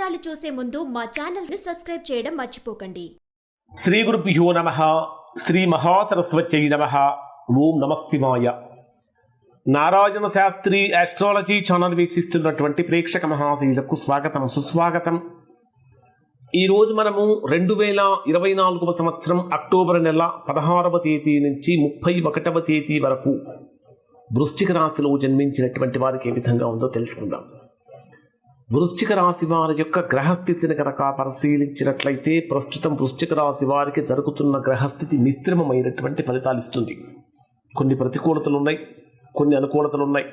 వివరాలు చూసే ముందు మా ఛానల్ని సబ్స్క్రైబ్ చేయడం మర్చిపోకండి. శ్రీ గురుభ్యో నమ. శ్రీ మహాసరస్వత్యై నమ. ఓం నమశివాయ నారాయణ శాస్త్రి ఆస్ట్రాలజీ ఛానల్ వీక్షిస్తున్నటువంటి ప్రేక్షక మహాశీలకు స్వాగతం సుస్వాగతం. ఈరోజు మనము రెండు వేల ఇరవై నాలుగవ సంవత్సరం అక్టోబర్ నెల పదహారవ తేదీ నుంచి ముప్పై ఒకటవ తేదీ వరకు వృశ్చిక రాశిలో జన్మించినటువంటి వారికి ఏ విధంగా ఉందో తెలుసుకుందాం. వృశ్చిక రాశి వారి యొక్క గ్రహస్థితిని కనుక పరిశీలించినట్లయితే ప్రస్తుతం వృశ్చిక రాశి వారికి జరుగుతున్న గ్రహస్థితి మిశ్రమమైనటువంటి ఫలితాలు ఇస్తుంది. కొన్ని ప్రతికూలతలు ఉన్నాయి కొన్ని అనుకూలతలు ఉన్నాయి.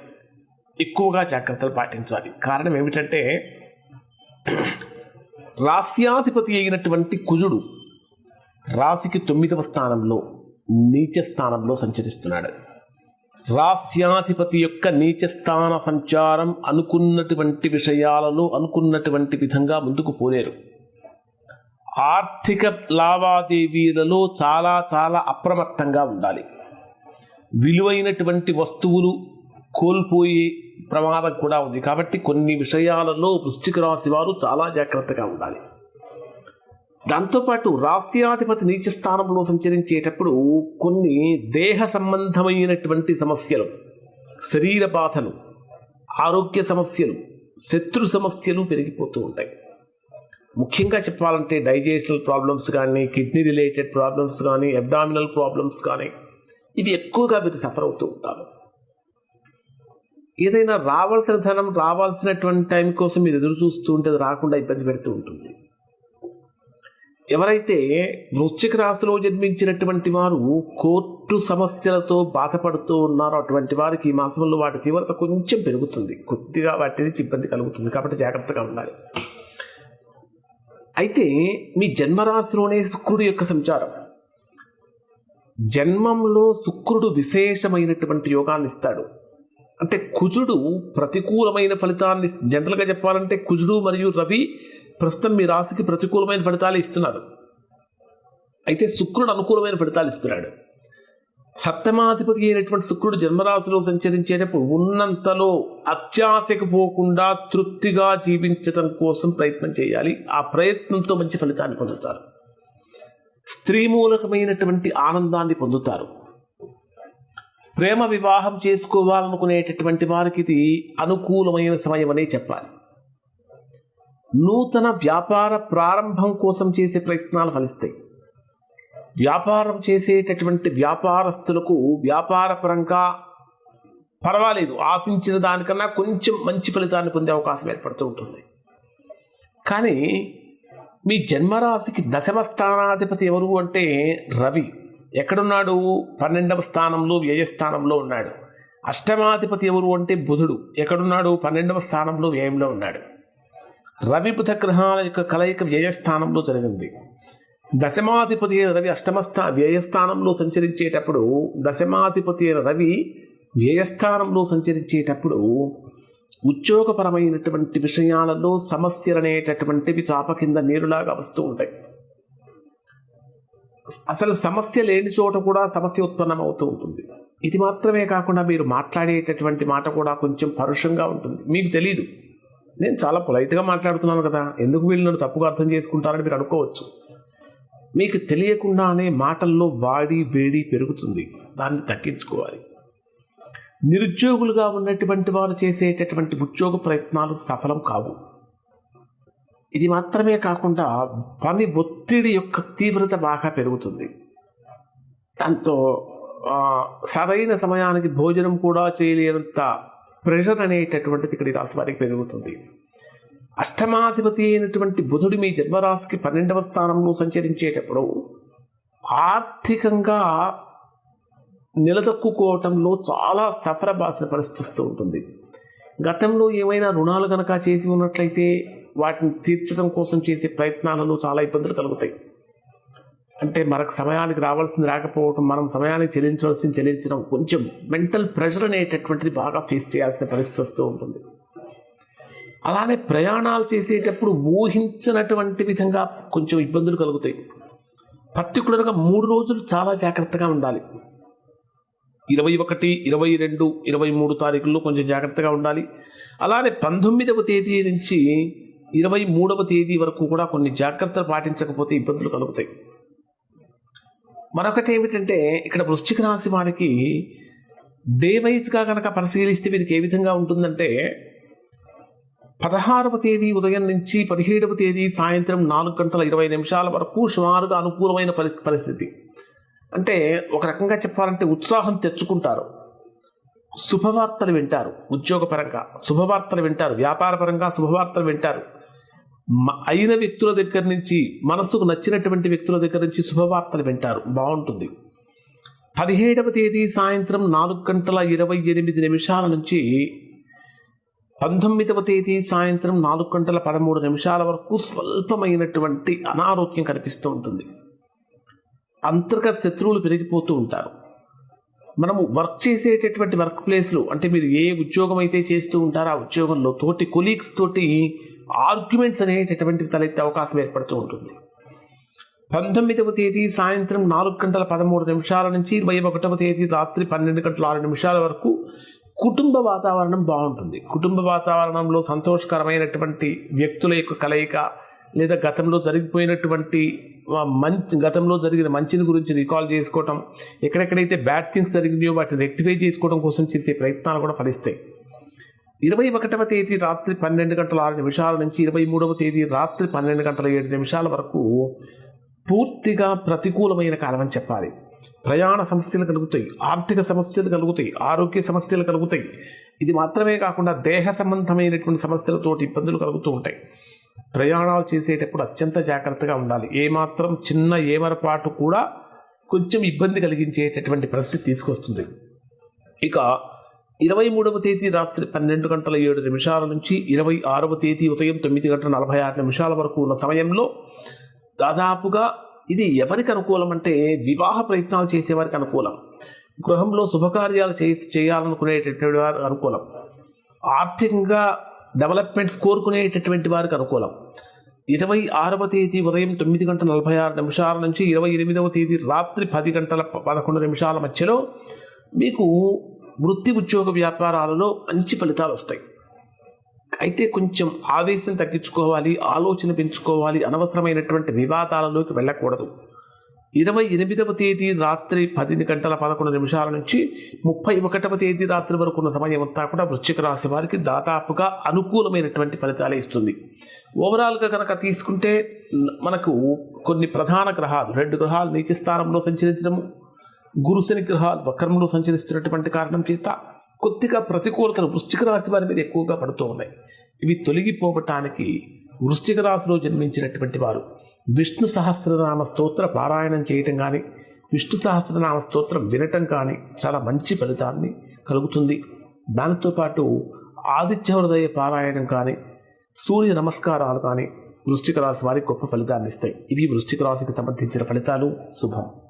ఎక్కువగా జాగ్రత్తలు పాటించాలి. కారణం ఏమిటంటే రాస్యాధిపతి అయినటువంటి కుజుడు రాశికి తొమ్మిదవ స్థానంలో నీచ స్థానంలో సంచరిస్తున్నాడు. రాస్యాధిపతి యొక్క నీచస్థాన సంచారం అనుకున్నటువంటి విషయాలలో అనుకున్నటువంటి విధంగా ముందుకు పోలేరు. ఆర్థిక లావాదేవీలలో చాలా చాలా అప్రమత్తంగా ఉండాలి. విలువైనటువంటి వస్తువులు కోల్పోయే ప్రమాదం కూడా ఉంది. కాబట్టి కొన్ని విషయాలలో వృశ్చిక రాశి వారు చాలా జాగ్రత్తగా ఉండాలి. దాంతోపాటు రాస్యాధిపతి నీచ స్థానంలో సంచరించేటప్పుడు కొన్ని దేహ సంబంధమైనటువంటి సమస్యలు శరీర బాధలు ఆరోగ్య సమస్యలు శత్రు సమస్యలు పెరిగిపోతూ ఉంటాయి. ముఖ్యంగా చెప్పాలంటే డైజెషనల్ ప్రాబ్లమ్స్ కానీ కిడ్నీ రిలేటెడ్ ప్రాబ్లమ్స్ కానీ అబ్డామినల్ ప్రాబ్లమ్స్ కానీ ఇవి ఎక్కువగా మీరు సఫర్ అవుతూ ఉంటారు. ఏదైనా రావాల్సిన ధనం రావాల్సినటువంటి టైం కోసం మీరు ఎదురు చూస్తూ ఉంటే అది రాకుండా ఇబ్బంది పెడుతూ ఉంటుంది. ఎవరైతే వృశ్చిక రాశిలో జన్మించినటువంటి వారు కోర్టు సమస్యలతో బాధపడుతూ ఉన్నారో అటువంటి వారికి ఈ మాసంలో వాటి తీవ్రత కొంచెం పెరుగుతుంది. కొద్దిగా వాటి నుంచి ఇబ్బంది కలుగుతుంది. కాబట్టి జాగ్రత్తగా ఉండాలి. అయితే మీ జన్మరాశిలోనే శుక్రుడు యొక్క సంచారం. జన్మంలో శుక్రుడు విశేషమైనటువంటి యోగాన్ని ఇస్తాడు. అంటే కుజుడు ప్రతికూలమైన ఫలితాన్ని జనరల్గా చెప్పాలంటే కుజుడు మరియు రవి ప్రస్తుతం మీ రాశికి ప్రతికూలమైన ఫలితాలు ఇస్తున్నారు అయితే శుక్రుడు అనుకూలమైన ఫలితాలు ఇస్తున్నాడు. సప్తమాధిపతి అయినటువంటి శుక్రుడు జన్మరాశిలో సంచరించేటప్పుడు ఉన్నంతలో అత్యాశకు పోకుండా తృప్తిగా జీవించడం కోసం ప్రయత్నం చేయాలి. ఆ ప్రయత్నంతో మంచి ఫలితాన్ని పొందుతారు. స్త్రీ మూలకమైనటువంటి ఆనందాన్ని పొందుతారు. ప్రేమ వివాహం చేసుకోవాలనుకునేటటువంటి వారికి ఇది అనుకూలమైన సమయం అనే చెప్పాలి. నూతన వ్యాపార ప్రారంభం కోసం చేసే ప్రయత్నాలు ఫలిస్తాయి. వ్యాపారం చేసేటటువంటి వ్యాపారస్తులకు వ్యాపారపరంగా పర్వాలేదు. ఆశించిన దానికన్నా కొంచెం మంచి ఫలితాన్ని పొందే అవకాశం ఏర్పడుతూ ఉంటుంది. కానీ మీ జన్మరాశికి దశమ స్థానాధిపతి ఎవరు అంటే రవి. ఎక్కడున్నాడు? పన్నెండవ స్థానంలో వ్యయస్థానంలో ఉన్నాడు. అష్టమాధిపతి ఎవరు అంటే బుధుడు. ఎక్కడున్నాడు? పన్నెండవ స్థానంలో వ్యయంలో ఉన్నాడు. రవి బుధ గ్రహాల యొక్క కలయిక వ్యయస్థానంలో జరిగింది. దశమాధిపతి అయిన రవి అష్టమస్థా వ్యయస్థానంలో సంచరించేటప్పుడు దశమాధిపతి అయిన రవి వ్యయస్థానంలో సంచరించేటప్పుడు ఉద్యోగపరమైనటువంటి విషయాలలో సమస్యలు అనేటటువంటివి చాప కింద నీరులాగా వస్తూ ఉంటాయి. అసలు సమస్య లేని చోట కూడా సమస్య ఉత్పన్నం అవుతూ ఉంటుంది. ఇది మాత్రమే కాకుండా మీరు మాట్లాడేటటువంటి మాట కూడా కొంచెం పరుషంగా ఉంటుంది. మీకు తెలీదు. నేను చాలా పొలైట్గా మాట్లాడుతున్నాను కదా. ఎందుకు వీళ్ళు నన్ను తప్పుగా అర్థం చేసుకుంటారని మీరు అనుకోవచ్చు. మీకు తెలియకుండానే మాటల్లో వాడి వేడి పెరుగుతుంది. దాన్ని తగ్గించుకోవాలి. నిరుద్యోగులుగా ఉన్నటువంటి వారు చేసేటటువంటి ఉద్యోగ ప్రయత్నాలు సఫలం కావు. ఇది మాత్రమే కాకుండా పని ఒత్తిడి యొక్క తీవ్రత బాగా పెరుగుతుంది. దాంతో సరైన సమయానికి భోజనం కూడా చేయలేనంత ప్రెషర్ అనేటటువంటిది ఇక్కడ రాశి వారికి పెరుగుతుంది. అష్టమాధిపతి అయినటువంటి బుధుడు మీ జన్మరాశికి పన్నెండవ స్థానంలో సంచరించేటప్పుడు ఆర్థికంగా నిలదొక్కుకోవటంలో చాలా సఫర బాధ పరిస్థితి వస్తూ ఉంటుంది. గతంలో ఏమైనా రుణాలు కనుక చేసి ఉన్నట్లయితే వాటిని తీర్చడం కోసం చేసే ప్రయత్నాలలో చాలా ఇబ్బందులు కలుగుతాయి. అంటే మనకు సమయానికి రావాల్సింది రాకపోవటం మనం సమయానికి చెల్లించవలసింది చెల్లించడం కొంచెం మెంటల్ ప్రెషర్ అనేటటువంటిది బాగా ఫేస్ చేయాల్సిన పరిస్థితి వస్తూ ఉంటుంది. అలానే ప్రయాణాలు చేసేటప్పుడు ఊహించినటువంటి విధంగా కొంచెం ఇబ్బందులు కలుగుతాయి. పర్టికులర్గా మూడు రోజులు చాలా జాగ్రత్తగా ఉండాలి. ఇరవై ఒకటి ఇరవై రెండు ఇరవై మూడు తారీఖుల్లో కొంచెం జాగ్రత్తగా ఉండాలి. అలానే పంతొమ్మిదవ తేదీ నుంచి ఇరవై మూడవ తేదీ వరకు కూడా కొన్ని జాగ్రత్తలు పాటించకపోతే ఇబ్బందులు కలుగుతాయి. మరొకటి ఏమిటంటే ఇక్కడ వృశ్చిక రాశి వారికి డే వైజ్గా కనుక పరిశీలిస్తే వీరికి ఏ విధంగా ఉంటుందంటే పదహారవ తేదీ ఉదయం నుంచి పదిహేడవ తేదీ సాయంత్రం నాలుగు గంటల ఇరవై నిమిషాల వరకు సుమారుగా అనుకూలమైన పరి పరిస్థితి. అంటే ఒక రకంగా చెప్పాలంటే ఉత్సాహం తెచ్చుకుంటారు. శుభవార్తలు వింటారు ఉద్యోగపరంగా. శుభవార్తలు వింటారు. వ్యాపారపరంగా శుభవార్తలు వింటారు. అయిన వ్యక్తుల దగ్గర నుంచి మనసుకు నచ్చినటువంటి వ్యక్తుల దగ్గర నుంచి శుభవార్తలు వింటారు. బాగుంటుంది. పదిహేడవ తేదీ సాయంత్రం నాలుగు గంటల ఇరవై ఎనిమిది నిమిషాల నుంచి పంతొమ్మిదవ తేదీ సాయంత్రం నాలుగు గంటల పదమూడు నిమిషాల వరకు స్వల్పమైనటువంటి అనారోగ్యం కనిపిస్తూ ఉంటుంది. అంతర్గత శత్రువులు పెరిగిపోతూ ఉంటారు. మనము వర్క్ చేసేటటువంటి వర్క్ ప్లేస్లు అంటే మీరు ఏ ఉద్యోగం అయితే చేస్తూ ఉంటారో ఆ ఉద్యోగంలో తోటి కొలీగ్స్ తోటి ఆర్గ్యుమెంట్స్ అనేటటువంటివి తలెత్తే అవకాశం ఏర్పడుతూ ఉంటుంది. పంతొమ్మిదవ తేదీ సాయంత్రం నాలుగు గంటల పదమూడు నిమిషాల నుంచి ఇరవై ఒకటవ తేదీ రాత్రి పన్నెండు గంటల ఆరు నిమిషాల వరకు కుటుంబ వాతావరణం బాగుంటుంది. కుటుంబ వాతావరణంలో సంతోషకరమైనటువంటి వ్యక్తుల యొక్క కలయిక లేదా గతంలో జరిగిపోయినటువంటి మంచి గతంలో జరిగిన మంచిని గురించి రికాల్ చేసుకోవటం ఎక్కడెక్కడైతే బ్యాడ్ థింగ్స్ జరిగినాయో వాటిని రెక్టిఫై చేసుకోవడం కోసం చేసే ప్రయత్నాలు కూడా ఫలిస్తాయి. ఇరవై ఒకటవ తేదీ రాత్రి పన్నెండు గంటల ఆరు నిమిషాల నుంచి ఇరవై మూడవ తేదీ రాత్రి పన్నెండు గంటల ఏడు నిమిషాల వరకు పూర్తిగా ప్రతికూలమైన కాలం అని చెప్పాలి. ప్రయాణ సమస్యలు కలుగుతాయి ఆర్థిక సమస్యలు కలుగుతాయి ఆరోగ్య సమస్యలు కలుగుతాయి. ఇది మాత్రమే కాకుండా దేహ సంబంధమైనటువంటి సమస్యలతోటి ఇబ్బందులు కలుగుతూ ఉంటాయి. ప్రయాణాలు చేసేటప్పుడు అత్యంత జాగ్రత్తగా ఉండాలి. ఏమాత్రం చిన్న ఏమరపాటు కూడా కొంచెం ఇబ్బంది కలిగించేటటువంటి పరిస్థితి తీసుకొస్తుంది. ఇక ఇరవై మూడవ తేదీ రాత్రి పన్నెండు గంటల ఏడు నిమిషాల నుంచి ఇరవై ఆరవ తేదీ ఉదయం తొమ్మిది గంటల నలభై ఆరు నిమిషాల వరకు ఉన్న సమయంలో దాదాపుగా ఇది ఎవరికి అనుకూలం అంటే వివాహ ప్రయత్నాలు చేసేవారికి అనుకూలం. గృహంలో శుభకార్యాలు చే చేయాలనుకునేటటువంటి వారికి అనుకూలం. ఆర్థికంగా డెవలప్మెంట్స్ కోరుకునేటటువంటి వారికి అనుకూలం. ఇరవై ఆరవ తేదీ ఉదయం తొమ్మిది గంటల నలభై ఆరు నిమిషాల నుంచి ఇరవై ఎనిమిదవ తేదీ రాత్రి పది గంటల పదకొండు నిమిషాల మధ్యలో మీకు వృత్తి ఉద్యోగ వ్యాపారాలలో మంచి ఫలితాలు వస్తాయి. అయితే కొంచెం ఆవేశం తగ్గించుకోవాలి ఆలోచన పెంచుకోవాలి అనవసరమైనటువంటి వివాదాలలోకి వెళ్ళకూడదు. ఇరవై ఎనిమిదవ తేదీ రాత్రి పది గంటల పదకొండు నిమిషాల నుంచి ముప్పై ఒకటవ తేదీ రాత్రి వరకు ఉన్న సమయం అంతా కూడా వృశ్చిక రాశి వారికి దాదాపుగా అనుకూలమైనటువంటి ఫలితాలే ఇస్తుంది. ఓవరాల్గా కనుక తీసుకుంటే మనకు కొన్ని ప్రధాన గ్రహాలు రెండు గ్రహాలు నీచ స్థానంలో సంచరించడము గురు శని గ్రహాలు వక్రంలో సంచరిస్తున్నటువంటి కారణం చేత కొద్దిగా ప్రతికూలతలు వృశ్చిక రాశి వారి మీద ఎక్కువగా పడుతూ ఉన్నాయి. ఇవి తొలగిపోవటానికి వృశ్చిక రాశిలో జన్మించినటువంటి వారు విష్ణు సహస్రనామ స్తోత్ర పారాయణం చేయటం కానీ విష్ణు సహస్రనామ స్తోత్రం వినటం కానీ చాలా మంచి ఫలితాన్ని కలుగుతుంది. దానితో పాటు ఆదిత్య హృదయ పారాయణం కానీ సూర్య నమస్కారాలు కానీ వృశ్చిక రాశి వారికి గొప్ప ఫలితాన్ని ఇస్తాయి. ఇవి వృశ్చిక రాశికి సంబంధించిన ఫలితాలు. శుభం.